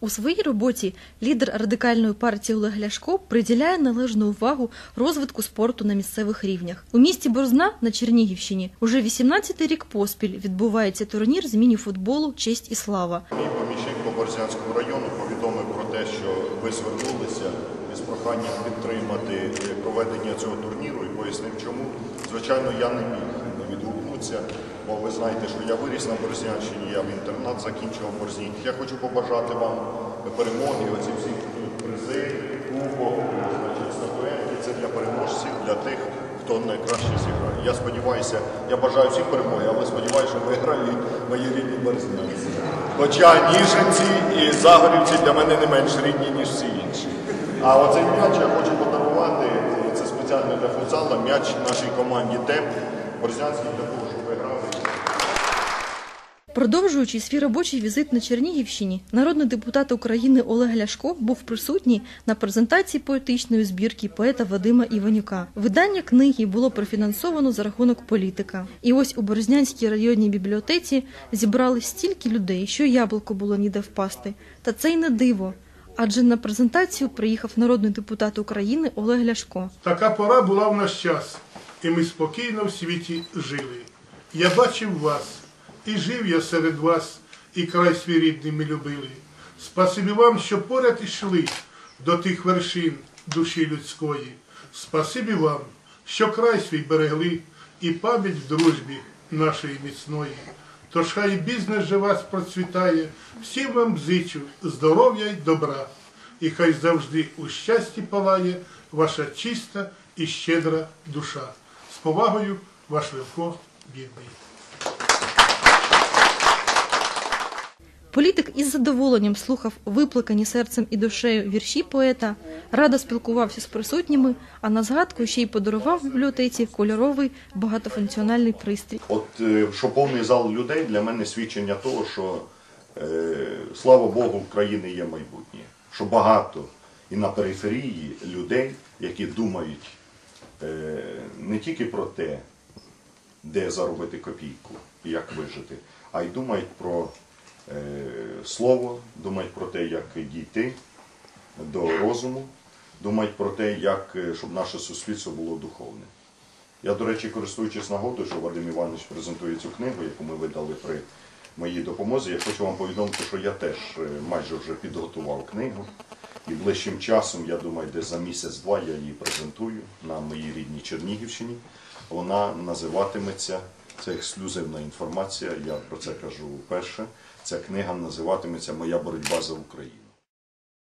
У своїй роботі лідер радикальної партії Олег Ляшко приділяє належну увагу розвитку спорту на місцевих рівнях. У місті Борзна на Чернігівщині уже 18-й рік поспіль відбувається турнір з міні-футболу Честь і слава. Мій помічник по Борзянському району повідомив про те, що ви звернулися із проханням підтримати проведення цього турніру і пояснив, чому. Звичайно, я не міг не бо ви знаєте, що я виріс на Борзнянщині, я в інтернат закінчив в Борзні. Я хочу побажати вам перемоги, оці всі призи, кубок, значить, статуетки. Це для переможців, для тих, хто найкраще зіграє. Я сподіваюся, я бажаю всім перемоги, але сподіваюся, що виграють мої рідні борзнянці. Хоча Ніжинці і Загорівці для мене не менш рідні, ніж всі інші. А оцей м'яч я хочу подарувати, це спеціально для футзалу, м'яч нашій команді ТЕП, Борзнянський для того, щоб виграли. Продовжуючи свій робочий візит на Чернігівщині, народний депутат України Олег Ляшко був присутній на презентації поетичної збірки поета Вадима Іванюка. Видання книги було профінансовано за рахунок політика. І ось у Березнянській районній бібліотеці зібрали стільки людей, що яблуко було ніде впасти. Та це й не диво. Адже на презентацію приїхав народний депутат України Олег Ляшко. Така пора була в наш час, і ми спокійно в світі жили. Я бачив вас, і жив я серед вас, і край свій рідний ми любили. Спасибі вам, що поряд ішли до тих вершин душі людської. Спасибі вам, що край свій берегли, і пам'ять в дружбі нашої міцної. Тож хай бізнес же вас процвітає, всім вам зичу здоров'я й добра, і хай завжди у щасті палає ваша чиста і щедра душа. Повагою, ваш Левко Бідний. Політик із задоволенням слухав виплакані серцем і душею вірші поета, радо спілкувався з присутніми, а на згадку ще й подарував бібліотеці кольоровий багатофункціональний пристрій. От е, що повний зал людей для мене свідчення того, що е, слава Богу, в країни є майбутнє. Що багато і на периферії людей, які думають не тільки про те, де заробити копійку і як вижити, а й думають про е, слово, думають про те, як дійти до розуму, думають про те, як, е, щоб наше суспільство було духовне. Я, до речі, користуючись нагодою, що Вадим Іванович презентує цю книгу, яку ми видали при моїй допомозі, я хочу вам повідомити, що я теж е, майже вже підготував книгу. І ближчим часом, я думаю, десь за місяць-два я її презентую на моїй рідній Чернігівщині. Вона називатиметься, це ексклюзивна інформація, я про це кажу вперше. Ця книга називатиметься Моя боротьба за Україну.